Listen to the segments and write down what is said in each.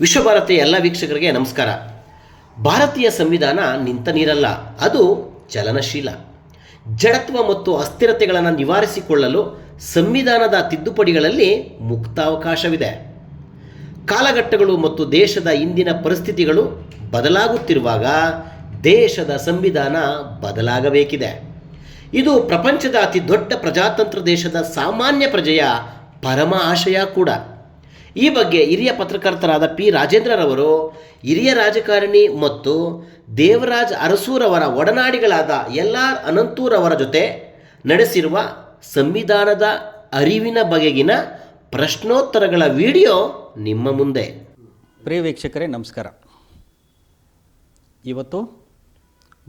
ವಿಶ್ವಭಾರತಿ ಎಲ್ಲ ವೀಕ್ಷಕರಿಗೆ ನಮಸ್ಕಾರ. ಭಾರತೀಯ ಸಂವಿಧಾನ ನಿಂತ ನೀರಲ್ಲ, ಅದು ಚಲನಶೀಲ. ಜಡತ್ವ ಮತ್ತು ಅಸ್ಥಿರತೆಗಳನ್ನು ನಿವಾರಿಸಿಕೊಳ್ಳಲು ಸಂವಿಧಾನದ ತಿದ್ದುಪಡಿಗಳಲ್ಲಿ ಮುಕ್ತಾವಕಾಶವಿದೆ. ಕಾಲಘಟ್ಟಗಳು ಮತ್ತು ದೇಶದ ಇಂದಿನ ಪರಿಸ್ಥಿತಿಗಳು ಬದಲಾಗುತ್ತಿರುವಾಗ ದೇಶದ ಸಂವಿಧಾನ ಬದಲಾಗಬೇಕಿದೆ. ಇದು ಪ್ರಪಂಚದ ಅತಿ ದೊಡ್ಡ ಪ್ರಜಾತಂತ್ರ ದೇಶದ ಸಾಮಾನ್ಯ ಪ್ರಜೆಯ ಪರಮ ಆಶಯ ಕೂಡ. ಈ ಬಗ್ಗೆ ಹಿರಿಯ ಪತ್ರಕರ್ತರಾದ ಪಿ ರಾಜೇಂದ್ರರವರು ಹಿರಿಯ ರಾಜಕಾರಣಿ ಮತ್ತು ದೇವರಾಜ್ ಅರಸೂರವರ ಒಡನಾಡಿಗಳಾದ ಎಲ್ ಆರ್ ಅನಂತೂರವರ ಜೊತೆ ನಡೆಸಿರುವ ಸಂವಿಧಾನದ ಅರಿವಿನ ಬಗೆಗಿನ ಪ್ರಶ್ನೋತ್ತರಗಳ ವಿಡಿಯೋ ನಿಮ್ಮ ಮುಂದೆ. ಪ್ರಿಯ ವೀಕ್ಷಕರೇ, ನಮಸ್ಕಾರ. ಇವತ್ತು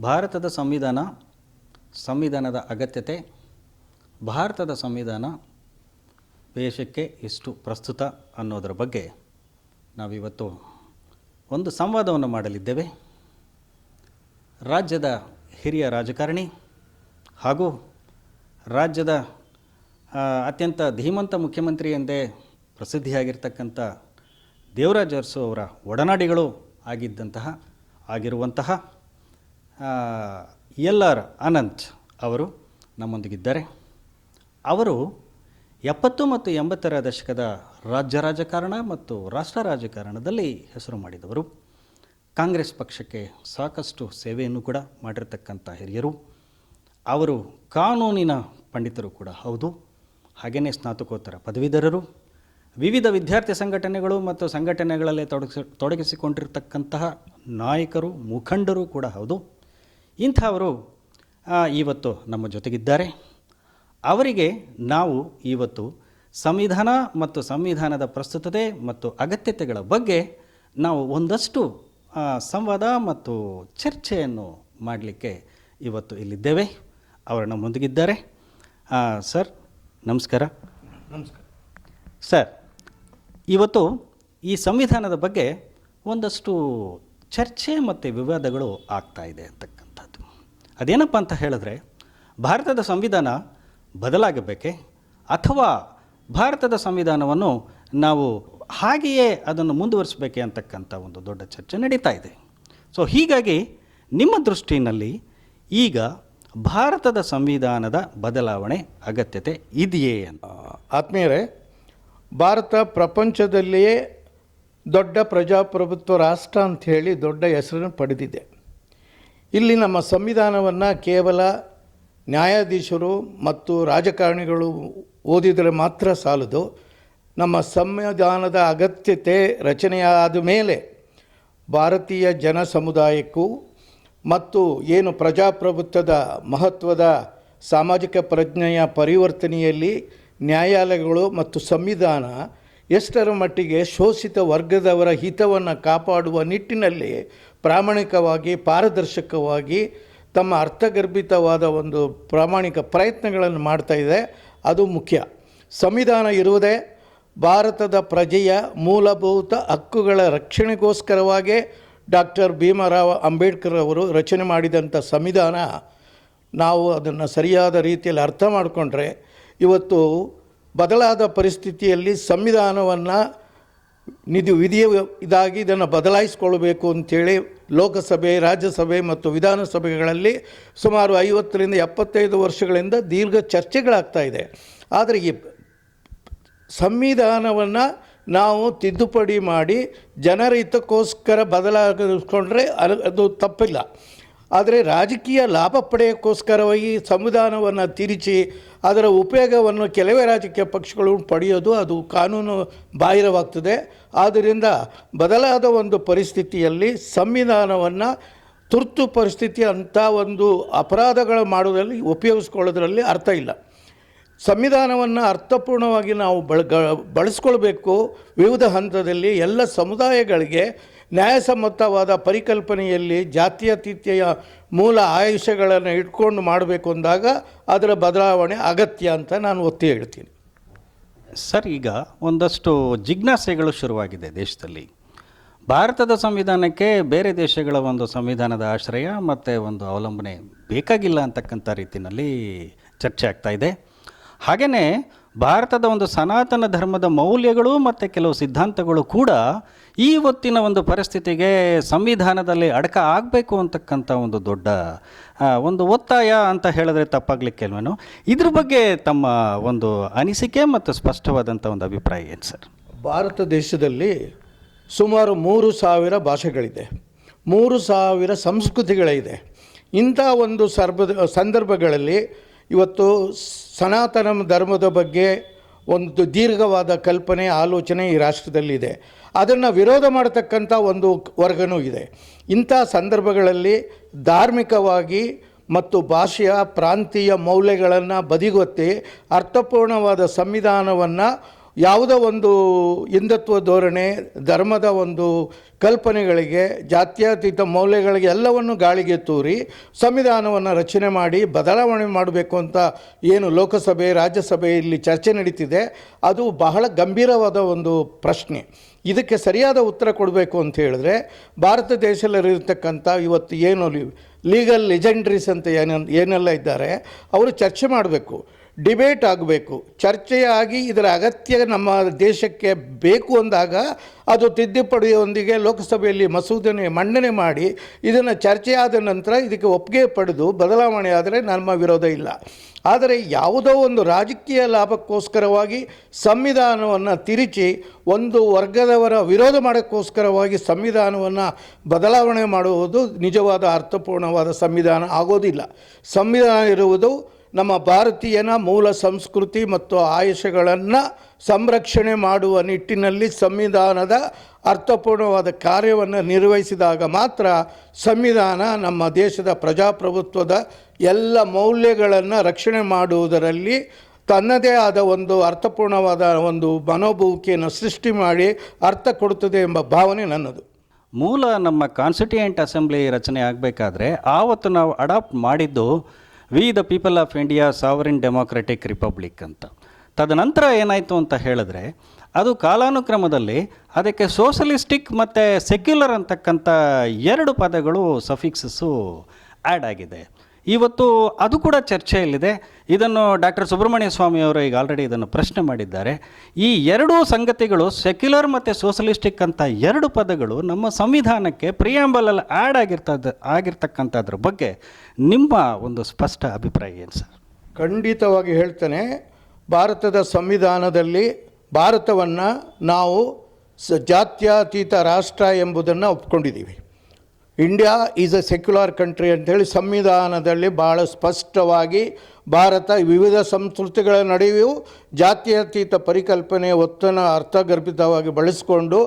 ಭಾರತದ ಸಂವಿಧಾನ, ಸಂವಿಧಾನದ ಅಗತ್ಯತೆ, ಭಾರತದ ಸಂವಿಧಾನ ದೇಶಕ್ಕೆ ಎಷ್ಟು ಪ್ರಸ್ತುತ ಅನ್ನೋದರ ಬಗ್ಗೆ ನಾವಿವತ್ತು ಒಂದು ಸಂವಾದವನ್ನು ಮಾಡಲಿದ್ದೇವೆ. ರಾಜ್ಯದ ಹಿರಿಯ ರಾಜಕಾರಣಿ ಹಾಗೂ ರಾಜ್ಯದ ಅತ್ಯಂತ ಧೀಮಂತ ಮುಖ್ಯಮಂತ್ರಿ ಎಂದೇ ಪ್ರಸಿದ್ಧಿಯಾಗಿರ್ತಕ್ಕಂಥ ದೇವರಾಜ ಅರಸು ಅವರ ಒಡನಾಡಿಗಳು ಆಗಿದ್ದಂತಹ, ಆಗಿರುವಂತಹ ಎಲ್ ಆರ್ ಅನಂತ್ ಅವರು ನಮ್ಮೊಂದಿಗಿದ್ದಾರೆ. ಅವರು ಎಪ್ಪತ್ತು ಮತ್ತು ಎಂಬತ್ತರ ದಶಕದ ರಾಜ್ಯ ರಾಜಕಾರಣ ಮತ್ತು ರಾಷ್ಟ್ರ ರಾಜಕಾರಣದಲ್ಲಿ ಹೆಸರು ಮಾಡಿದವರು. ಕಾಂಗ್ರೆಸ್ ಪಕ್ಷಕ್ಕೆ ಸಾಕಷ್ಟು ಸೇವೆಯನ್ನು ಕೂಡ ಮಾಡಿರ್ತಕ್ಕಂಥ ಹಿರಿಯರು. ಅವರು ಕಾನೂನಿನ ಪಂಡಿತರು ಕೂಡ ಹೌದು. ಹಾಗೆಯೇ ಸ್ನಾತಕೋತ್ತರ ಪದವೀಧರರು. ವಿವಿಧ ವಿದ್ಯಾರ್ಥಿ ಸಂಘಟನೆಗಳು ಮತ್ತು ಸಂಘಟನೆಗಳಲ್ಲಿ ತೊಡಗಿಸಿ, ತೊಡಗಿಸಿಕೊಂಡಿರ್ತಕ್ಕಂತಹ ನಾಯಕರು, ಮುಖಂಡರು ಕೂಡ ಹೌದು. ಇಂಥವರು ಇವತ್ತು ನಮ್ಮ ಜೊತೆಗಿದ್ದಾರೆ. ಅವರಿಗೆ ನಾವು ಇವತ್ತು ಸಂವಿಧಾನ ಮತ್ತು ಸಂವಿಧಾನದ ಪ್ರಸ್ತುತತೆ ಮತ್ತು ಅಗತ್ಯತೆಗಳ ಬಗ್ಗೆ ನಾವು ಒಂದಷ್ಟು ಸಂವಾದ ಮತ್ತು ಚರ್ಚೆಯನ್ನು ಮಾಡಲಿಕ್ಕೆ ಇವತ್ತು ಇಲ್ಲಿದ್ದೇವೆ. ಅವರನ್ನು ಮುಂದಿಗಿದ್ದಾರೆ. ಸರ್ ನಮಸ್ಕಾರ. ನಮಸ್ಕಾರ. ಸರ್ ಇವತ್ತು ಈ ಸಂವಿಧಾನದ ಬಗ್ಗೆ ಒಂದಷ್ಟು ಚರ್ಚೆ ಮತ್ತು ವಿವಾದಗಳು ಆಗ್ತಾ ಇದೆ ಅಂತಕ್ಕಂಥದ್ದು. ಅದೇನಪ್ಪ ಅಂತ ಹೇಳಿದ್ರೆ ಭಾರತದ ಸಂವಿಧಾನ ಬದಲಾಗಬೇಕೆ? ಅಥವಾ ಭಾರತದ ಸಂವಿಧಾನವನ್ನು ನಾವು ಹಾಗೆಯೇ ಅದನ್ನು ಮುಂದುವರಿಸಬೇಕೆ ಅಂತಕ್ಕಂಥ ಒಂದು ದೊಡ್ಡ ಚರ್ಚೆ ನಡೀತಾ ಇದೆ. ಸೊ ಹೀಗಾಗಿ ನಿಮ್ಮ ದೃಷ್ಟಿನಲ್ಲಿ ಈಗ ಭಾರತದ ಸಂವಿಧಾನದ ಬದಲಾವಣೆ ಅಗತ್ಯತೆ ಇದೆಯೇ ಅಂತ? ಆತ್ಮೀಯರೇ, ಭಾರತ ಪ್ರಪಂಚದಲ್ಲಿಯೇ ದೊಡ್ಡ ಪ್ರಜಾಪ್ರಭುತ್ವ ರಾಷ್ಟ್ರ ಅಂತ ಹೇಳಿ ದೊಡ್ಡ ಹೆಸರನ್ನು ಪಡೆದಿದೆ. ಇಲ್ಲಿ ನಮ್ಮ ಸಂವಿಧಾನವನ್ನು ಕೇವಲ ನ್ಯಾಯಾಧೀಶರು ಮತ್ತು ರಾಜಕಾರಣಿಗಳು ಓದಿದರೆ ಮಾತ್ರ ಸಾಲದು. ನಮ್ಮ ಸಂವಿಧಾನದ ಅಗತ್ಯತೆ ರಚನೆಯಾದ ಮೇಲೆ ಭಾರತೀಯ ಜನ ಸಮುದಾಯಕ್ಕೂ ಮತ್ತು ಏನು ಪ್ರಜಾಪ್ರಭುತ್ವದ ಮಹತ್ವದ ಸಾಮಾಜಿಕ ಪ್ರಜ್ಞೆಯ ಪರಿವರ್ತನೆಯಲ್ಲಿ ನ್ಯಾಯಾಲಯಗಳು ಮತ್ತು ಸಂವಿಧಾನ ಎಷ್ಟರ ಮಟ್ಟಿಗೆ ಶೋಷಿತ ವರ್ಗದವರ ಹಿತವನ್ನು ಕಾಪಾಡುವ ನಿಟ್ಟಿನಲ್ಲಿ ಪ್ರಾಮಾಣಿಕವಾಗಿ, ಪಾರದರ್ಶಕವಾಗಿ ತಮ್ಮ ಅರ್ಥಗರ್ಭಿತವಾದ ಒಂದು ಪ್ರಾಮಾಣಿಕ ಪ್ರಯತ್ನಗಳನ್ನು ಮಾಡ್ತಾ ಇದೆ. ಅದು ಮುಖ್ಯ. ಸಂವಿಧಾನ ಇರುವುದೇ ಭಾರತದ ಪ್ರಜೆಯ ಮೂಲಭೂತ ಹಕ್ಕುಗಳ ರಕ್ಷಣೆಗೋಸ್ಕರವಾಗೇ ಡಾಕ್ಟರ್ ಭೀಮರಾವ್ ಅಂಬೇಡ್ಕರ್ ಅವರು ರಚನೆ ಮಾಡಿದಂಥ ಸಂವಿಧಾನ. ನಾವು ಅದನ್ನು ಸರಿಯಾದ ರೀತಿಯಲ್ಲಿ ಅರ್ಥ ಮಾಡಿಕೊಂಡ್ರೆ ಇವತ್ತು ಬದಲಾದ ಪರಿಸ್ಥಿತಿಯಲ್ಲಿ ಸಂವಿಧಾನವನ್ನು ನಿಧಿ ವಿಧಿಯ ಇದಾಗಿ ಇದನ್ನು ಬದಲಾಯಿಸಿಕೊಳ್ಬೇಕು ಅಂಥೇಳಿ ಲೋಕಸಭೆ, ರಾಜ್ಯಸಭೆ ಮತ್ತು ವಿಧಾನಸಭೆಗಳಲ್ಲಿ ಸುಮಾರು ಐವತ್ತರಿಂದ ಎಪ್ಪತ್ತೈದು ವರ್ಷಗಳಿಂದ ದೀರ್ಘ ಚರ್ಚೆಗಳಾಗ್ತಾ ಇದೆ. ಆದರೆ ಈ ಸಂವಿಧಾನವನ್ನು ನಾವು ತಿದ್ದುಪಡಿ ಮಾಡಿ ಜನರ ಹಿತಕ್ಕೋಸ್ಕರ ಬದಲಾಗಿಸ್ಕೊಂಡ್ರೆ ಅದು- ತಪ್ಪಿಲ್ಲ. ಆದರೆ ರಾಜಕೀಯ ಲಾಭ ಪಡೆಯೋಕ್ಕೋಸ್ಕರವಾಗಿ ಸಂವಿಧಾನವನ್ನು ತಿರುಚಿ ಅದರ ಉಪಯೋಗವನ್ನು ಕೆಲವೇ ರಾಜಕೀಯ ಪಕ್ಷಗಳು ಪಡೆಯೋದು ಅದು ಕಾನೂನು ಬಾಹಿರವಾಗ್ತದೆ. ಆದ್ದರಿಂದ ಬದಲಾದ ಒಂದು ಪರಿಸ್ಥಿತಿಯಲ್ಲಿ ಸಂವಿಧಾನವನ್ನು ತುರ್ತು ಪರಿಸ್ಥಿತಿ ಅಂಥ ಒಂದು ಅಪರಾಧಗಳು ಮಾಡೋದರಲ್ಲಿ ಉಪಯೋಗಿಸ್ಕೊಳ್ಳೋದ್ರಲ್ಲಿ ಅರ್ಥ ಇಲ್ಲ. ಸಂವಿಧಾನವನ್ನು ಅರ್ಥಪೂರ್ಣವಾಗಿ ನಾವು ಬಳ ಗ- ಬಳಸ್ಕೊಳ್ಬೇಕು. ವಿವಿಧ ಹಂತದಲ್ಲಿ ಎಲ್ಲ ಸಮುದಾಯಗಳಿಗೆ ನ್ಯಾಯಸಮ್ಮತವಾದ ಪರಿಕಲ್ಪನೆಯಲ್ಲಿ ಜಾತ್ಯತೀತೆಯ ಮೂಲ ಆಯುಷ್ಯಗಳನ್ನು ಇಟ್ಕೊಂಡು ಮಾಡಬೇಕು ಅಂದಾಗ ಅದರ ಬದಲಾವಣೆ ಅಗತ್ಯ ಅಂತ ನಾನು ಒತ್ತಿ ಹೇಳ್ತೀನಿ. ಸರ್, ಈಗ ಒಂದಷ್ಟು ಜಿಜ್ಞಾಸೆಗಳು ಶುರುವಾಗಿದೆ ದೇಶದಲ್ಲಿ. ಭಾರತದ ಸಂವಿಧಾನಕ್ಕೆ ಬೇರೆ ದೇಶಗಳ ಒಂದು ಸಂವಿಧಾನದ ಆಶ್ರಯ ಮತ್ತು ಒಂದು ಅವಲಂಬನೆ ಬೇಕಾಗಿಲ್ಲ ಅಂತಕ್ಕಂಥ ರೀತಿಯಲ್ಲಿ ಚರ್ಚೆ ಆಗ್ತಾ ಇದೆ. ಹಾಗೆಯೇ ಭಾರತದ ಒಂದು ಸನಾತನ ಧರ್ಮದ ಮೌಲ್ಯಗಳು ಮತ್ತು ಕೆಲವು ಸಿದ್ಧಾಂತಗಳು ಕೂಡ ಈ ಹೊತ್ತಿನ ಒಂದು ಪರಿಸ್ಥಿತಿಗೆ ಸಂವಿಧಾನದಲ್ಲಿ ಅಡಕ ಆಗಬೇಕು ಅಂತಕ್ಕಂಥ ಒಂದು ದೊಡ್ಡ ಒಂದು ಒತ್ತಾಯ ಅಂತ ಹೇಳಿದ್ರೆ ತಪ್ಪಾಗ್ಲಿಕ್ಕಿಲ್ವೇನೋ ಇದ್ರ ಬಗ್ಗೆ ತಮ್ಮ ಒಂದು ಅನಿಸಿಕೆ ಮತ್ತು ಸ್ಪಷ್ಟವಾದಂಥ ಒಂದು ಅಭಿಪ್ರಾಯ ಏನು ಸರ್? ಭಾರತ ದೇಶದಲ್ಲಿ ಸುಮಾರು ಮೂರು ಸಾವಿರ ಭಾಷೆಗಳಿದೆ. ಮೂರು ಸಾವಿರ ಸಂಸ್ಕೃತಿಗಳಿದೆ. ಇಂಥ ಒಂದು ಸರ್ಬ ಸಂದರ್ಭಗಳಲ್ಲಿ ಇವತ್ತು ಸನಾತನ ಧರ್ಮದ ಬಗ್ಗೆ ಒಂದು ದೀರ್ಘವಾದ ಕಲ್ಪನೆ, ಆಲೋಚನೆ ಈ ರಾಷ್ಟ್ರದಲ್ಲಿದೆ. ಅದನ್ನು ವಿರೋಧ ಮಾಡತಕ್ಕಂಥ ಒಂದು ವರ್ಗನೂ ಇದೆ. ಇಂಥ ಸಂದರ್ಭಗಳಲ್ಲಿ ಧಾರ್ಮಿಕವಾಗಿ ಮತ್ತು ಭಾಷೆಯ ಪ್ರಾಂತೀಯ ಮೌಲ್ಯಗಳನ್ನು ಬದಿಗೊತ್ತಿ ಅರ್ಥಪೂರ್ಣವಾದ ಸಂವಿಧಾನವನ್ನು ಯಾವುದೋ ಒಂದು ಹಿಂದುತ್ವ ಧೋರಣೆ, ಧರ್ಮದ ಒಂದು ಕಲ್ಪನೆಗಳಿಗೆ, ಜಾತ್ಯತೀತ ಮೌಲ್ಯಗಳಿಗೆ ಎಲ್ಲವನ್ನು ಗಾಳಿಗೆ ತೂರಿ ಸಂವಿಧಾನವನ್ನು ರಚನೆ ಮಾಡಿ ಬದಲಾವಣೆ ಮಾಡಬೇಕು ಅಂತ ಏನು ಲೋಕಸಭೆ, ರಾಜ್ಯಸಭೆ ಇಲ್ಲಿ ಚರ್ಚೆ ನಡೀತಿದೆ, ಅದು ಬಹಳ ಗಂಭೀರವಾದ ಒಂದು ಪ್ರಶ್ನೆ. ಇದಕ್ಕೆ ಸರಿಯಾದ ಉತ್ತರ ಕೊಡಬೇಕು ಅಂತ ಹೇಳಿದ್ರೆ, ಭಾರತ ದೇಶದಲ್ಲಿರತಕ್ಕಂಥ ಇವತ್ತು ಏನು ಲೀಗಲ್ ಲೆಜೆಂಡ್ರೀಸ್ ಅಂತ ಏನೇನು ಏನೆಲ್ಲ ಇದ್ದಾರೆ, ಅವರು ಚರ್ಚೆ ಮಾಡಬೇಕು. ಡಿಬೇಟ್ ಆಗಬೇಕು. ಚರ್ಚೆಯಾಗಿ ಇದರ ಅಗತ್ಯ ನಮ್ಮ ದೇಶಕ್ಕೆ ಬೇಕು ಅಂದಾಗ ಅದು ತಿದ್ದುಪಡಿಯೊಂದಿಗೆ ಲೋಕಸಭೆಯಲ್ಲಿ ಮಸೂದನೆ ಮಂಡನೆ ಮಾಡಿ ಇದನ್ನು ಚರ್ಚೆಯಾದ ನಂತರ ಇದಕ್ಕೆ ಒಪ್ಪಿಗೆ ಪಡೆದು ಬದಲಾವಣೆ ಆದರೆ ನಮ್ಮ ವಿರೋಧ ಇಲ್ಲ. ಆದರೆ ಯಾವುದೋ ಒಂದು ರಾಜಕೀಯ ಲಾಭಕ್ಕೋಸ್ಕರವಾಗಿ ಸಂವಿಧಾನವನ್ನು ತಿರುಚಿ ಒಂದು ವರ್ಗದವರ ವಿರೋಧ ಮಾಡೋಕ್ಕೋಸ್ಕರವಾಗಿ ಸಂವಿಧಾನವನ್ನು ಬದಲಾವಣೆ ಮಾಡುವುದು ನಿಜವಾದ ಅರ್ಥಪೂರ್ಣವಾದ ಸಂವಿಧಾನ ಆಗೋದಿಲ್ಲ. ಸಂವಿಧಾನ ಇರುವುದು ನಮ್ಮ ಭಾರತೀಯನ ಮೂಲ ಸಂಸ್ಕೃತಿ ಮತ್ತು ಆಯುಷಗಳನ್ನು ಸಂರಕ್ಷಣೆ ಮಾಡುವ ನಿಟ್ಟಿನಲ್ಲಿ ಸಂವಿಧಾನದ ಅರ್ಥಪೂರ್ಣವಾದ ಕಾರ್ಯವನ್ನು ನಿರ್ವಹಿಸಿದಾಗ ಮಾತ್ರ ಸಂವಿಧಾನ ನಮ್ಮ ದೇಶದ ಪ್ರಜಾಪ್ರಭುತ್ವದ ಎಲ್ಲ ಮೌಲ್ಯಗಳನ್ನು ರಕ್ಷಣೆ ಮಾಡುವುದರಲ್ಲಿ ತನ್ನದೇ ಆದ ಒಂದು ಅರ್ಥಪೂರ್ಣವಾದ ಒಂದು ಮನೋಭೂಕಿಯನ್ನು ಸೃಷ್ಟಿ ಮಾಡಿ ಅರ್ಥ ಕೊಡುತ್ತದೆ ಎಂಬ ಭಾವನೆ ನನ್ನದು. ಮೂಲ ನಮ್ಮ ಕಾನ್ಸ್ಟಿಟ್ಯೂಯೆಂಟ್ ಅಸೆಂಬ್ಲಿ ರಚನೆ ಆಗಬೇಕಾದ್ರೆ ಆವತ್ತು ನಾವು ಅಡಾಪ್ಟ್ ಮಾಡಿದ್ದು we the people of India sovereign democratic republic ಅಂತ. ತದನಂತರ ಏನಾಯಿತು ಅಂತ ಹೇಳಿದ್ರೆ, ಅದು ಕಾಲಾನುಕ್ರಮದಲ್ಲಿ ಅದಕ್ಕೆ ಸೋಷಲಿಸ್ಟಿಕ್ ಮತ್ತು ಸೆಕ್ಯುಲರ್ ಅಂತಕ್ಕಂಥ ಎರಡು ಪದಗಳು ಸಫಿಕ್ಸಸ್ಸು ಆ್ಯಡ್ ಆಗಿದೆ. ಇವತ್ತು ಅದು ಕೂಡ ಚರ್ಚೆಯಲ್ಲಿದೆ. ಇದನ್ನು ಡಾಕ್ಟರ್ ಸುಬ್ರಹ್ಮಣ್ಯ ಸ್ವಾಮಿ ಅವರು ಈಗ ಆಲ್ರೆಡಿ ಇದನ್ನು ಪ್ರಶ್ನೆ ಮಾಡಿದ್ದಾರೆ. ಈ ಎರಡೂ ಸಂಗತಿಗಳು ಸೆಕ್ಯುಲರ್ ಮತ್ತು ಸೋಷಲಿಸ್ಟಿಕ್ ಅಂತ ಎರಡು ಪದಗಳು ನಮ್ಮ ಸಂವಿಧಾನಕ್ಕೆ ಪ್ರಿಯಾಂಬಲಲ್ಲಿ ಆ್ಯಡ್ ಆಗಿರ್ತದ, ಆಗಿರ್ತಕ್ಕಂಥದ್ರ ಬಗ್ಗೆ ನಿಮ್ಮ ಒಂದು ಸ್ಪಷ್ಟ ಅಭಿಪ್ರಾಯ ಏನು ಸರ್? ಖಂಡಿತವಾಗಿ ಹೇಳ್ತೇನೆ. ಭಾರತದ ಸಂವಿಧಾನದಲ್ಲಿ ಭಾರತವನ್ನು ನಾವು ಸ ಜಾತ್ಯತೀತ ರಾಷ್ಟ್ರ ಎಂಬುದನ್ನು ಒಪ್ಕೊಂಡಿದ್ದೀವಿ. India is a secular country ಅಂಥೇಳಿ ಸಂವಿಧಾನದಲ್ಲಿ ಭಾಳ ಸ್ಪಷ್ಟವಾಗಿ ಭಾರತ ವಿವಿಧ ಸಂಸ್ಕೃತಿಗಳ ನಡುವೆಯೂ ಜಾತ್ಯತೀತ ಪರಿಕಲ್ಪನೆ ಒತ್ತನ್ನು ಅರ್ಥಗರ್ಭಿತವಾಗಿ ಬಳಸಿಕೊಂಡು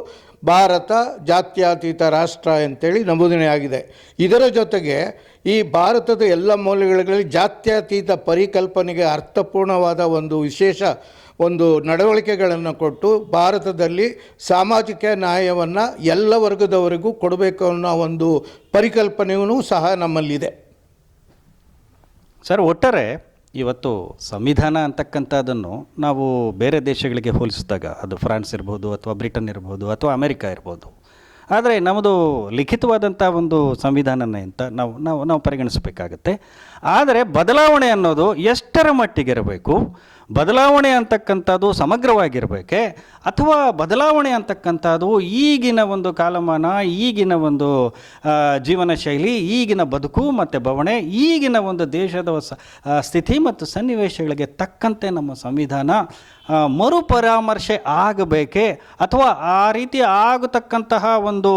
ಭಾರತ ಜಾತ್ಯತೀತ ರಾಷ್ಟ್ರ ಅಂತೇಳಿ ನಮೂದನೆಯಾಗಿದೆ ಇದರ ಜೊತೆಗೆ ಈ ಭಾರತದ ಎಲ್ಲ ಮೌಲ್ಯಗಳಲ್ಲಿ ಜಾತ್ಯತೀತ ಪರಿಕಲ್ಪನೆಗೆ ಅರ್ಥಪೂರ್ಣವಾದ ಒಂದು ವಿಶೇಷ ಒಂದು ನಡವಳಿಕೆಗಳನ್ನು ಕೊಟ್ಟು ಭಾರತದಲ್ಲಿ ಸಾಮಾಜಿಕ ನ್ಯಾಯವನ್ನು ಎಲ್ಲ ವರ್ಗದವರಿಗೂ ಕೊಡಬೇಕು ಅನ್ನೋ ಒಂದು ಪರಿಕಲ್ಪನೆಯೂ ಸಹ ನಮ್ಮಲ್ಲಿದೆ. ಸರ್, ಒಟ್ಟಾರೆ ಇವತ್ತು ಸಂವಿಧಾನ ಅಂತಕ್ಕಂಥದ್ದನ್ನು ನಾವು ಬೇರೆ ದೇಶಗಳಿಗೆ ಹೋಲಿಸಿದಾಗ, ಅದು ಫ್ರಾನ್ಸ್ ಇರ್ಬೋದು ಅಥವಾ ಬ್ರಿಟನ್ ಇರ್ಬೋದು ಅಥವಾ ಅಮೆರಿಕ ಇರ್ಬೋದು. ಆದರೆ ನಮ್ಮದು ಲಿಖಿತವಾದಂಥ ಒಂದು ಸಂವಿಧಾನನೇ ಅಂತ ನಾವು ನಾವು ನಾವು ಪರಿಗಣಿಸಬೇಕಾಗತ್ತೆ. ಆದರೆ ಬದಲಾವಣೆ ಅನ್ನೋದು ಎಷ್ಟರ ಮಟ್ಟಿಗಿರಬೇಕು? ಬದಲಾವಣೆ ಅಂತಕ್ಕಂಥದ್ದು ಸಮಗ್ರವಾಗಿರಬೇಕೆ? ಅಥವಾ ಬದಲಾವಣೆ ಅಂತಕ್ಕಂಥದ್ದು ಈಗಿನ ಒಂದು ಕಾಲಮಾನ, ಈಗಿನ ಒಂದು ಜೀವನ ಶೈಲಿ ಈಗಿನ ಬದುಕು ಮತ್ತು ಬವಣೆ ಈಗಿನ ಒಂದು ದೇಶದ ಸ್ಥಿತಿ ಮತ್ತು ಸನ್ನಿವೇಶಗಳಿಗೆ ತಕ್ಕಂತೆ ನಮ್ಮ ಸಂವಿಧಾನ ಮರುಪರಾಮರ್ಶೆ ಆಗಬೇಕೆ? ಅಥವಾ ಆ ರೀತಿ ಆಗತಕ್ಕಂತಹ ಒಂದು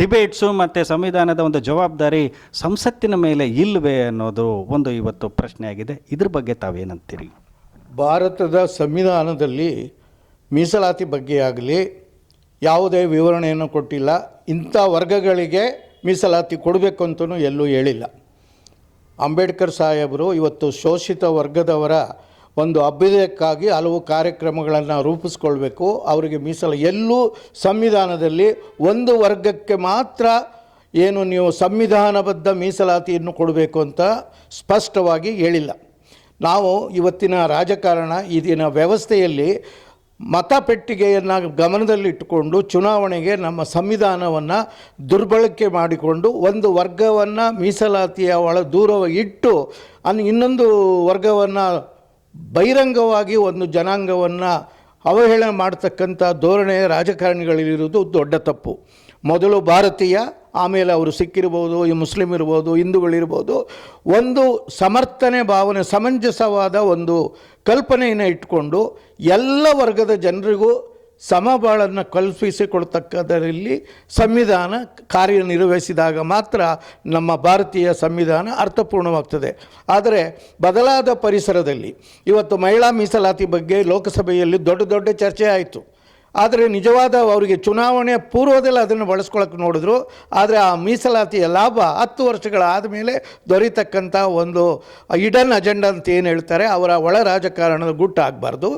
ಡಿಬೇಟ್ಸು ಮತ್ತು ಸಂವಿಧಾನದ ಒಂದು ಜವಾಬ್ದಾರಿ ಸಂಸತ್ತಿನ ಮೇಲೆ ಇಲ್ಲವೇ ಅನ್ನೋದು ಒಂದು ಇವತ್ತು ಪ್ರಶ್ನೆಯಾಗಿದೆ. ಇದ್ರ ಬಗ್ಗೆ ತಾವೇನಂತೀರಿ? ಭಾರತದ ಸಂವಿಧಾನದಲ್ಲಿ ಮೀಸಲಾತಿ ಬಗ್ಗೆ ಆಗಲಿ, ಯಾವುದೇ ವಿವರಣೆಯನ್ನು ಕೊಟ್ಟಿಲ್ಲ, ಇಂಥ ವರ್ಗಗಳಿಗೆ ಮೀಸಲಾತಿ ಕೊಡಬೇಕು ಅಂತಲೂ ಎಲ್ಲೂ ಹೇಳಿಲ್ಲ. ಅಂಬೇಡ್ಕರ್ ಸಾಹೇಬರು ಇವತ್ತು ಶೋಷಿತ ವರ್ಗದವರ ಒಂದು ಅಭ್ಯುದಯಕ್ಕಾಗಿ ಹಲವು ಕಾರ್ಯಕ್ರಮಗಳನ್ನು ರೂಪಿಸ್ಕೊಳ್ಬೇಕು. ಅವರಿಗೆ ಮೀಸಲು ಎಲ್ಲೂ ಸಂವಿಧಾನದಲ್ಲಿ ಒಂದು ವರ್ಗಕ್ಕೆ ಮಾತ್ರ ಏನು ನೀವು ಸಂವಿಧಾನಬದ್ಧ ಮೀಸಲಾತಿಯನ್ನು ಕೊಡಬೇಕು ಅಂತ ಸ್ಪಷ್ಟವಾಗಿ ಹೇಳಿಲ್ಲ. ನಾವು ಇವತ್ತಿನ ರಾಜಕಾರಣ ಇದಿನ ವ್ಯವಸ್ಥೆಯಲ್ಲಿ ಮತಪೆಟ್ಟಿಗೆಯನ್ನು ಗಮನದಲ್ಲಿಟ್ಟುಕೊಂಡು ಚುನಾವಣೆಗೆ ನಮ್ಮ ಸಂವಿಧಾನವನ್ನು ದುರ್ಬಳಕೆ ಮಾಡಿಕೊಂಡು ಒಂದು ವರ್ಗವನ್ನು ಮೀಸಲಾತಿಯ ಒಳ ದೂರ ಇಟ್ಟು ಅನ್ ಇನ್ನೊಂದು ವರ್ಗವನ್ನು ಬಹಿರಂಗವಾಗಿ ಒಂದು ಜನಾಂಗವನ್ನು ಅವಹೇಳನ ಮಾಡ್ತಕ್ಕಂಥ ಧೋರಣೆ ರಾಜಕಾರಣಿಗಳಿರುವುದು ದೊಡ್ಡ ತಪ್ಪು. ಮೊದಲು ಭಾರತೀಯ ಆಮೇಲೆ ಅವರು ಸಿಕ್ಕಿರ್ಬೋದು, ಈ ಮುಸ್ಲಿಮ್ ಇರ್ಬೋದು, ಹಿಂದೂಗಳಿರ್ಬೋದು, ಒಂದು ಸಮರ್ಥನೆ ಭಾವನೆ, ಸಮಂಜಸವಾದ ಒಂದು ಕಲ್ಪನೆಯನ್ನು ಇಟ್ಕೊಂಡು ಎಲ್ಲ ವರ್ಗದ ಜನರಿಗೂ ಸಮಬಾಳನ್ನು ಕಲ್ಪಿಸಿಕೊಡ್ತಕ್ಕದರಲ್ಲಿ ಸಂವಿಧಾನ ಕಾರ್ಯನಿರ್ವಹಿಸಿದಾಗ ಮಾತ್ರ ನಮ್ಮ ಭಾರತೀಯ ಸಂವಿಧಾನ ಅರ್ಥಪೂರ್ಣವಾಗ್ತದೆ. ಆದರೆ ಬದಲಾದ ಪರಿಸರದಲ್ಲಿ, ಇವತ್ತು ಮಹಿಳಾ ಮೀಸಲಾತಿ ಬಗ್ಗೆ ಲೋಕಸಭೆಯಲ್ಲಿ ದೊಡ್ಡ ದೊಡ್ಡ ಚರ್ಚೆ ಆಯಿತು. ಆದರೆ ನಿಜವಾದ ಅವರಿಗೆ ಚುನಾವಣೆ ಪೂರ್ವದಲ್ಲಿ ಅದನ್ನು ಬಳಸ್ಕೊಳಕ್ಕೆ ನೋಡಿದ್ರು. ಆದರೆ ಆ ಮೀಸಲಾತಿಯ ಲಾಭ ಹತ್ತು ವರ್ಷಗಳಾದ ಮೇಲೆ ದೊರೀತಕ್ಕಂಥ ಒಂದು ಇಡನ್ ಅಜೆಂಡಾ ಅಂತ ಏನು ಹೇಳ್ತಾರೆ, ಅವರ ಒಳ ರಾಜಕಾರಣದ ಗುಟ್ಟು ಆಗಬಾರ್ದು.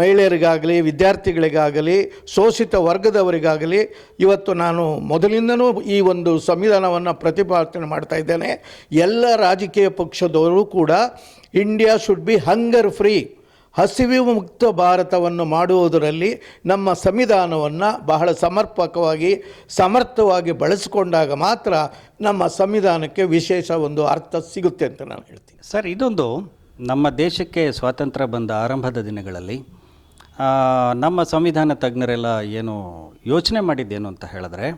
ಮಹಿಳೆಯರಿಗಾಗಲಿ, ವಿದ್ಯಾರ್ಥಿಗಳಿಗಾಗಲಿ, ಶೋಷಿತ ವರ್ಗದವರಿಗಾಗಲಿ, ಇವತ್ತು ನಾನು ಮೊದಲಿಂದನೂ ಈ ಒಂದು ಸಂವಿಧಾನವನ್ನು ಪ್ರತಿಪಾದನೆ ಮಾಡ್ತಾ ಇದ್ದೇನೆ. ಎಲ್ಲ ರಾಜಕೀಯ ಪಕ್ಷದವರು ಕೂಡ India should be hunger free ಹಸಿವು ಮುಕ್ತ ಭಾರತವನ್ನು ಮಾಡುವುದರಲ್ಲಿ ನಮ್ಮ ಸಂವಿಧಾನವನ್ನು ಬಹಳ ಸಮರ್ಪಕವಾಗಿ, ಸಮರ್ಥವಾಗಿ ಬಳಸಿಕೊಂಡಾಗ ಮಾತ್ರ ನಮ್ಮ ಸಂವಿಧಾನಕ್ಕೆ ವಿಶೇಷ ಒಂದು ಅರ್ಥ ಸಿಗುತ್ತೆ ಅಂತ ನಾನು ಹೇಳ್ತೀನಿ. ಸರ್, ಇದೊಂದು ನಮ್ಮ ದೇಶಕ್ಕೆ ಸ್ವಾತಂತ್ರ್ಯ ಬಂದ ಆರಂಭದ ದಿನಗಳಲ್ಲಿ ನಮ್ಮ ಸಂವಿಧಾನ ತಜ್ಞರೆಲ್ಲ ಏನು ಯೋಚನೆ ಮಾಡಿದ್ದೇನು ಅಂತ ಹೇಳಿದ್ರೆ,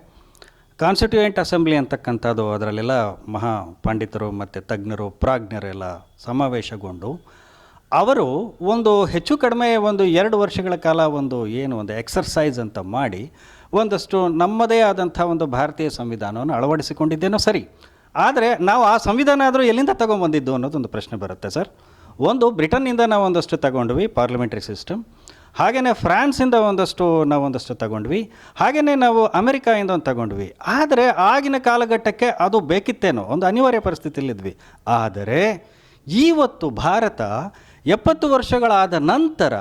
ಕಾನ್ಸ್ಟಿಟ್ಯೂಯೆಂಟ್ ಅಸೆಂಬ್ಲಿ ಅಂತಕ್ಕಂಥದ್ದು ಅದರಲ್ಲೆಲ್ಲ ಮಹಾ ಪಂಡಿತರು ಮತ್ತು ತಜ್ಞರು, ಪ್ರಾಜ್ಞರೆಲ್ಲ ಸಮಾವೇಶಗೊಂಡು ಅವರು ಒಂದು ಹೆಚ್ಚು ಕಡಿಮೆ ಒಂದು ಎರಡು ವರ್ಷಗಳ ಕಾಲ ಒಂದು ಏನು ಒಂದು ಎಕ್ಸರ್ಸೈಸ್ ಅಂತ ಮಾಡಿ ಒಂದಷ್ಟು ನಮ್ಮದೇ ಆದಂಥ ಒಂದು ಭಾರತೀಯ ಸಂವಿಧಾನವನ್ನು ಅಳವಡಿಸಿಕೊಂಡಿದ್ದೇನೋ ಸರಿ. ಆದರೆ ನಾವು ಆ ಸಂವಿಧಾನ ಆದರೂ ಎಲ್ಲಿಂದ ತೊಗೊಂಬಂದಿದ್ದು ಅನ್ನೋದೊಂದು ಪ್ರಶ್ನೆ ಬರುತ್ತೆ ಸರ್. ಒಂದು ಬ್ರಿಟನ್ನಿಂದ ನಾವು ಒಂದಷ್ಟು ತಗೊಂಡ್ವಿ ಪಾರ್ಲಿಮೆಂಟ್ರಿ ಸಿಸ್ಟಮ್ ಹಾಗೆಯೇ ಫ್ರಾನ್ಸಿಂದ ಒಂದಷ್ಟು ನಾವು ಒಂದಷ್ಟು ತಗೊಂಡ್ವಿ. ಹಾಗೆಯೇ ನಾವು ಅಮೆರಿಕಾಯಿಂದ ಒಂದು ತಗೊಂಡ್ವಿ. ಆದರೆ ಆಗಿನ ಕಾಲಘಟ್ಟಕ್ಕೆ ಅದು ಬೇಕಿತ್ತೇನೋ, ಒಂದು ಅನಿವಾರ್ಯ ಪರಿಸ್ಥಿತಿಯಲ್ಲಿದ್ವಿ. ಆದರೆ ಇವತ್ತು ಭಾರತ ಎಪ್ಪತ್ತು ವರ್ಷಗಳಾದ ನಂತರ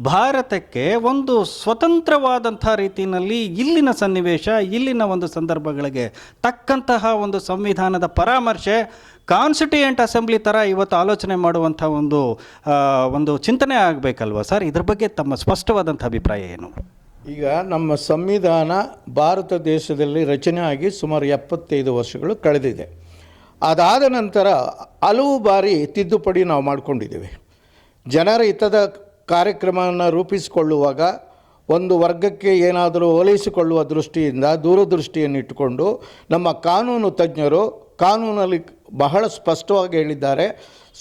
ಭಾರತಕ್ಕೆ ಒಂದು ಸ್ವತಂತ್ರವಾದಂಥ ರೀತಿಯಲ್ಲಿ ಇಲ್ಲಿನ ಸನ್ನಿವೇಶ, ಇಲ್ಲಿನ ಒಂದು ಸಂದರ್ಭಗಳಿಗೆ ತಕ್ಕಂತಹ ಒಂದು ಸಂವಿಧಾನದ ಪರಾಮರ್ಶೆ, ಕಾನ್ಸ್ಟಿಟ್ಯೂಯೆಂಟ್ ಅಸೆಂಬ್ಲಿ ಥರ ಇವತ್ತು ಆಲೋಚನೆ ಮಾಡುವಂಥ ಒಂದು ಒಂದು ಚಿಂತನೆ ಆಗಬೇಕಲ್ವ ಸರ್? ಇದ್ರ ಬಗ್ಗೆ ತಮ್ಮ ಸ್ಪಷ್ಟವಾದಂಥ ಅಭಿಪ್ರಾಯ ಏನು? ಈಗ ನಮ್ಮ ಸಂವಿಧಾನ ಭಾರತ ದೇಶದಲ್ಲಿ ರಚನೆ ಆಗಿ ಸುಮಾರು ಎಪ್ಪತ್ತೈದು ವರ್ಷಗಳು ಕಳೆದಿದೆ. ಅದಾದ ನಂತರ ಹಲವು ಬಾರಿ ತಿದ್ದುಪಡಿ ನಾವು ಮಾಡಿಕೊಂಡಿದ್ದೇವೆ. ಜನರ ಹಿತದ ಕಾರ್ಯಕ್ರಮವನ್ನು ರೂಪಿಸಿಕೊಳ್ಳುವಾಗ ಒಂದು ವರ್ಗಕ್ಕೆ ಏನಾದರೂ ಓಲೈಸಿಕೊಳ್ಳುವ ದೃಷ್ಟಿಯಿಂದ ದೂರದೃಷ್ಟಿಯನ್ನು ಇಟ್ಟುಕೊಂಡು ನಮ್ಮ ಕಾನೂನು ತಜ್ಞರು ಕಾನೂನಲ್ಲಿ ಬಹಳ ಸ್ಪಷ್ಟವಾಗಿ ಹೇಳಿದ್ದಾರೆ,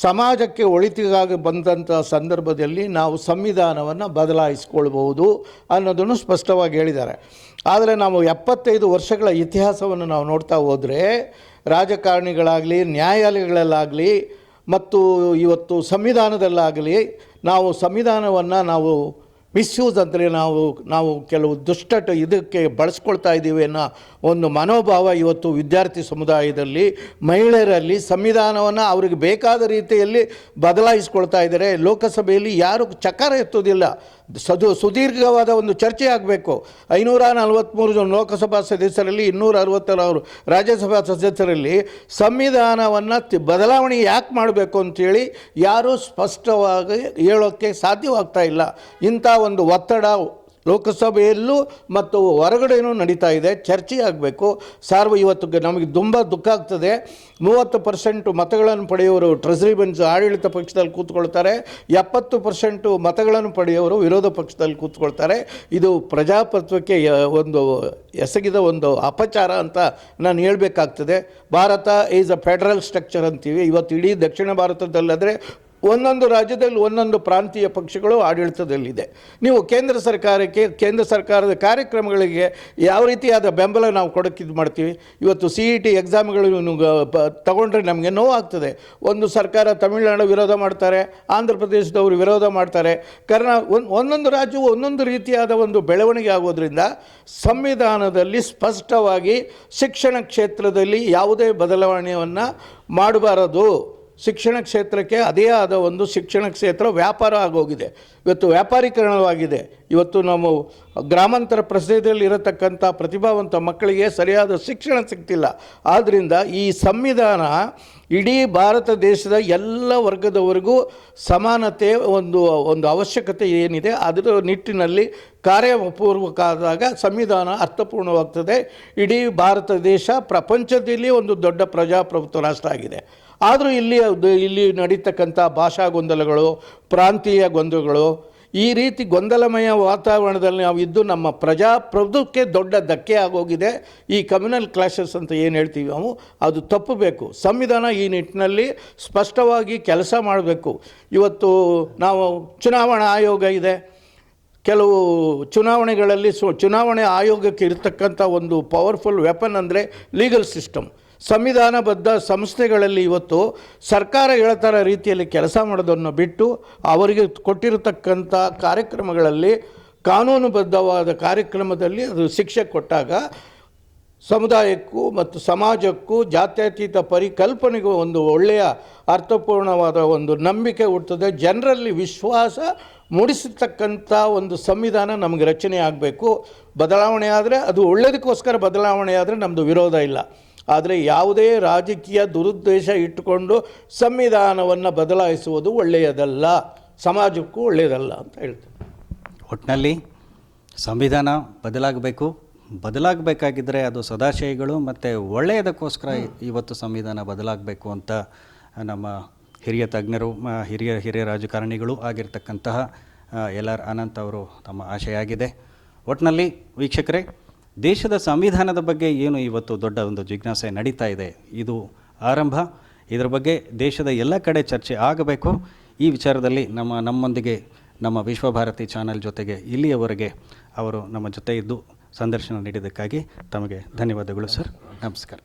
ಸಮಾಜಕ್ಕೆ ಒಳಿತಿಗಾಗಿ ಬಂದಂಥ ಸಂದರ್ಭದಲ್ಲಿ ನಾವು ಸಂವಿಧಾನವನ್ನು ಬದಲಾಯಿಸಿಕೊಳ್ಬಹುದು ಅನ್ನೋದನ್ನು ಸ್ಪಷ್ಟವಾಗಿ ಹೇಳಿದ್ದಾರೆ. ಆದರೆ ನಾವು ಎಪ್ಪತ್ತೈದು ವರ್ಷಗಳ ಇತಿಹಾಸವನ್ನು ನಾವು ನೋಡ್ತಾ ಹೋದರೆ ರಾಜಕಾರಣಿಗಳಾಗಲಿ, ನ್ಯಾಯಾಲಯಗಳಲ್ಲಾಗಲಿ ಮತ್ತು ಇವತ್ತು ಸಂವಿಧಾನದಲ್ಲಾಗಲಿ ನಾವು ಸಂವಿಧಾನವನ್ನು ನಾವು ಮಿಸ್ಯೂಸ್ ಅಂದರೆ ನಾವು ನಾವು ಕೆಲವು ದುಷ್ಟ ಇದಕ್ಕೆ ಬಳಸ್ಕೊಳ್ತಾ ಇದ್ದೀವಿ ಅನ್ನೋ ಒಂದು ಮನೋಭಾವ ಇವತ್ತು ವಿದ್ಯಾರ್ಥಿ ಸಮುದಾಯದಲ್ಲಿ, ಮಹಿಳೆಯರಲ್ಲಿ ಸಂವಿಧಾನವನ್ನು ಅವ್ರಿಗೆ ಬೇಕಾದ ರೀತಿಯಲ್ಲಿ ಬದಲಾಯಿಸ್ಕೊಳ್ತಾ ಇದ್ದಾರೆ. ಲೋಕಸಭೆಯಲ್ಲಿ ಯಾರು ಚಕಾರ ಎತ್ತೋದಿಲ್ಲ ಸದು ಸುದೀರ್ಘವಾದ ಒಂದು ಚರ್ಚೆ ಆಗಬೇಕು. ಐನೂರ ನಲವತ್ತ್ಮೂರು ಜನ ಲೋಕಸಭಾ ಸದಸ್ಯರಲ್ಲಿ, ಇನ್ನೂರ ಅರವತ್ತಾರು ರಾಜ್ಯಸಭಾ ಸದಸ್ಯರಲ್ಲಿ ಸಂವಿಧಾನವನ್ನು ಬದಲಾವಣೆ ಯಾಕೆ ಮಾಡಬೇಕು ಅಂತೇಳಿ ಯಾರೂ ಸ್ಪಷ್ಟವಾಗಿ ಹೇಳೋಕ್ಕೆ ಸಾಧ್ಯವಾಗ್ತಾ ಇಲ್ಲ. ಇಂಥ ಒಂದು ಒತ್ತಡ ಲೋಕಸಭೆಯಲ್ಲೂ ಮತ್ತು ಹೊರಗಡೆಯೂ ನಡೀತಾ ಇದೆ. ಚರ್ಚೆ ಆಗಬೇಕು. ಸಾರ್ವ ಇವತ್ತು ನಮಗೆ ತುಂಬ ದುಃಖ ಆಗ್ತದೆ. ಮೂವತ್ತು ಪರ್ಸೆಂಟು ಮತಗಳನ್ನು ಪಡೆಯೋರು ಟ್ರೆಸರಿ ಬೆಂಚ್ ಆಡಳಿತ ಪಕ್ಷದಲ್ಲಿ ಕೂತ್ಕೊಳ್ತಾರೆ. ಎಪ್ಪತ್ತು ಪರ್ಸೆಂಟು ಮತಗಳನ್ನು ಪಡೆಯೋರು ವಿರೋಧ ಪಕ್ಷದಲ್ಲಿ ಕೂತ್ಕೊಳ್ತಾರೆ. ಇದು ಪ್ರಜಾಪ್ರತ್ವಕ್ಕೆ ಒಂದು ಎಸಗಿದ ಒಂದು ಅಪಚಾರ ಅಂತ ನಾನು ಹೇಳಬೇಕಾಗ್ತದೆ. Bharat is a federal structure ಅಂತೀವಿ. ಇವತ್ತು ಇಡೀ ದಕ್ಷಿಣ ಭಾರತದಲ್ಲಾದರೆ ಒಂದೊಂದು ರಾಜ್ಯದಲ್ಲಿ ಒಂದೊಂದು ಪ್ರಾಂತೀಯ ಪಕ್ಷಗಳು ಆಡಳಿತದಲ್ಲಿದೆ. ನೀವು ಕೇಂದ್ರ ಸರ್ಕಾರಕ್ಕೆ, ಕೇಂದ್ರ ಸರ್ಕಾರದ ಕಾರ್ಯಕ್ರಮಗಳಿಗೆ ಯಾವ ರೀತಿಯಾದ ಬೆಂಬಲ ನಾವು ಕೊಡೋಕ್ಕೆ ಇದು ಮಾಡ್ತೀವಿ? ಇವತ್ತು ಸಿ ಇ ಟಿ ಎಕ್ಸಾಮ್ಗಳು ತಗೊಂಡ್ರೆ ನಮಗೆ ನೋವಾಗ್ತದೆ. ಒಂದು ಸರ್ಕಾರ ತಮಿಳುನಾಡು ವಿರೋಧ ಮಾಡ್ತಾರೆ, ಆಂಧ್ರ ಪ್ರದೇಶದವರು ವಿರೋಧ ಮಾಡ್ತಾರೆ. ಕಾರಣ ಒಂದು, ಒಂದೊಂದು ರಾಜ್ಯವು ಒಂದೊಂದು ರೀತಿಯಾದ ಒಂದು ಬೆಳವಣಿಗೆ ಆಗೋದ್ರಿಂದ ಸಂವಿಧಾನದಲ್ಲಿ ಸ್ಪಷ್ಟವಾಗಿ ಶಿಕ್ಷಣ ಕ್ಷೇತ್ರದಲ್ಲಿ ಯಾವುದೇ ಬದಲಾವಣೆಯನ್ನು ಮಾಡಬಾರದು. ಶಿಕ್ಷಣ ಕ್ಷೇತ್ರಕ್ಕೆ ಅದೇ ಆದ ಒಂದು ಶಿಕ್ಷಣ ಕ್ಷೇತ್ರ ವ್ಯಾಪಾರ ಆಗೋಗಿದೆ. ಇವತ್ತು ವ್ಯಾಪಾರೀಕರಣವಾಗಿದೆ. ಇವತ್ತು ನಾವು ಗ್ರಾಮಾಂತರ ಪ್ರದೇಶದಲ್ಲಿ ಇರತಕ್ಕಂಥ ಪ್ರತಿಭಾವಂತ ಮಕ್ಕಳಿಗೆ ಸರಿಯಾದ ಶಿಕ್ಷಣ ಸಿಗ್ತಿಲ್ಲ. ಆದ್ದರಿಂದ ಈ ಸಂವಿಧಾನ ಇಡೀ ಭಾರತ ದೇಶದ ಎಲ್ಲ ವರ್ಗದವರೆಗೂ ಸಮಾನತೆ ಒಂದು ಒಂದು ಅವಶ್ಯಕತೆ ಏನಿದೆ, ಅದರ ನಿಟ್ಟಿನಲ್ಲಿ ಕಾರ್ಯಪೂರ್ವಕ ಆದಾಗ ಸಂವಿಧಾನ ಅರ್ಥಪೂರ್ಣವಾಗ್ತದೆ. ಇಡೀ ಭಾರತ ದೇಶ ಪ್ರಪಂಚದಲ್ಲಿ ಒಂದು ದೊಡ್ಡ ಪ್ರಜಾಪ್ರಭುತ್ವ ರಾಷ್ಟ್ರ ಆಗಿದೆ. ಆದರೂ ಇಲ್ಲಿ ಇಲ್ಲಿ ನಡೀತಕ್ಕಂಥ ಭಾಷಾ ಗೊಂದಲಗಳು, ಪ್ರಾಂತೀಯ ಗೊಂದಲಗಳು, ಈ ರೀತಿ ಗೊಂದಲಮಯ ವಾತಾವರಣದಲ್ಲಿ ನಾವು ಇದ್ದು ನಮ್ಮ ಪ್ರಜಾಪ್ರಭುತ್ವಕ್ಕೆ ದೊಡ್ಡ ಧಕ್ಕೆ ಆಗೋಗಿದೆ. ಈ ಕಮ್ಯುನಲ್ ಕ್ಲಾಶಸ್ ಅಂತ ಏನು ಹೇಳ್ತೀವಿ ನಾವು? ಅದು ತಪ್ಪಬೇಕು. ಸಂವಿಧಾನ ಈ ನಿಟ್ಟಿನಲ್ಲಿ ಸ್ಪಷ್ಟವಾಗಿ ಕೆಲಸ ಮಾಡಬೇಕು. ಇವತ್ತು ನಾವು ಚುನಾವಣಾ ಆಯೋಗ ಇದೆ. ಕೆಲವು ಚುನಾವಣೆಗಳಲ್ಲಿ ಸೊ, ಚುನಾವಣೆ ಆಯೋಗಕ್ಕೆ ಇರತಕ್ಕಂಥ ಒಂದು ಪವರ್ಫುಲ್ ವೆಪನ್ ಅಂದರೆ ಲೀಗಲ್ ಸಿಸ್ಟಮ್ ಸಂವಿಧಾನಬದ್ಧ ಸಂಸ್ಥೆಗಳಲ್ಲಿ ಇವತ್ತು ಸರ್ಕಾರ ಹೇಳ್ತಾರ ರೀತಿಯಲ್ಲಿ ಕೆಲಸ ಮಾಡೋದನ್ನು ಬಿಟ್ಟು ಅವರಿಗೆ ಕೊಟ್ಟಿರತಕ್ಕಂಥ ಕಾರ್ಯಕ್ರಮಗಳಲ್ಲಿ ಕಾನೂನುಬದ್ಧವಾದ ಕಾರ್ಯಕ್ರಮದಲ್ಲಿ ಅದು ಶಿಕ್ಷೆ ಕೊಟ್ಟಾಗ ಸಮುದಾಯಕ್ಕೂ ಮತ್ತು ಸಮಾಜಕ್ಕೂ ಜಾತ್ಯತೀತ ಪರಿಕಲ್ಪನೆಗೂ ಒಂದು ಒಳ್ಳೆಯ ಅರ್ಥಪೂರ್ಣವಾದ ಒಂದು ನಂಬಿಕೆ ಹುಟ್ಟುತ್ತದೆ. ಜನರಲ್ಲಿ ವಿಶ್ವಾಸ ಮೂಡಿಸತಕ್ಕಂಥ ಒಂದು ಸಂವಿಧಾನ ನಮಗೆ ರಚನೆ ಆಗಬೇಕು. ಬದಲಾವಣೆ ಆದರೆ ಅದು ಒಳ್ಳೆಯದಕ್ಕೋಸ್ಕರ ಬದಲಾವಣೆ ಆದರೆ ನಮ್ಮದು ವಿರೋಧ ಇಲ್ಲ. ಆದರೆ ಯಾವುದೇ ರಾಜಕೀಯ ದುರುದ್ದೇಶ ಇಟ್ಟುಕೊಂಡು ಸಂವಿಧಾನವನ್ನು ಬದಲಾಯಿಸುವುದು ಒಳ್ಳೆಯದಲ್ಲ ಸಮಾಜಕ್ಕೂ ಒಳ್ಳೆಯದಲ್ಲ ಅಂತ ಹೇಳ್ತೇನೆ ಒಟ್ಟಿನಲ್ಲಿ ಸಂವಿಧಾನ ಬದಲಾಗಬೇಕು ಬದಲಾಗಬೇಕಾಗಿದ್ದರೆ ಅದು ಸದಾಶಯಗಳು ಮತ್ತು ಒಳ್ಳೆಯದಕ್ಕೋಸ್ಕರ ಇವತ್ತು ಸಂವಿಧಾನ ಬದಲಾಗಬೇಕು ಅಂತ ನಮ್ಮ ಹಿರಿಯ ತಜ್ಞರು ಹಿರಿಯ ಹಿರಿಯ ರಾಜಕಾರಣಿಗಳು ಆಗಿರ್ತಕ್ಕಂತಹ ಎಲ್ ಆರ್ ಅನಂತ್ ಅವರು ತಮ್ಮ ಆಶೆಯಾಗಿದೆ. ಆಗಿದೆ ಒಟ್ಟಿನಲ್ಲಿ ವೀಕ್ಷಕರೇ ದೇಶದ ಸಂವಿಧಾನದ ಬಗ್ಗೆ ಏನು ಇವತ್ತು ದೊಡ್ಡ ಒಂದು ಜಿಜ್ಞಾಸೆ ನಡೀತಾ ಇದೆ? ಇದು ಆರಂಭ. ಇದರ ಬಗ್ಗೆ ದೇಶದ ಎಲ್ಲ ಕಡೆ ಚರ್ಚೆ ಆಗಬೇಕು. ಈ ವಿಚಾರದಲ್ಲಿ ನಮ್ಮ ನಮ್ಮೊಂದಿಗೆ ನಮ್ಮ ವಿಶ್ವಭಾರತಿ ಚಾನೆಲ್ ಜೊತೆಗೆ ಇಲ್ಲಿಯವರೆಗೆ ಅವರು ನಮ್ಮ ಜೊತೆ ಇದ್ದು ಸಂದರ್ಶನ ನೀಡಿದ್ದಕ್ಕಾಗಿ ತಮಗೆ ಧನ್ಯವಾದಗಳು ಸರ್. ನಮಸ್ಕಾರ.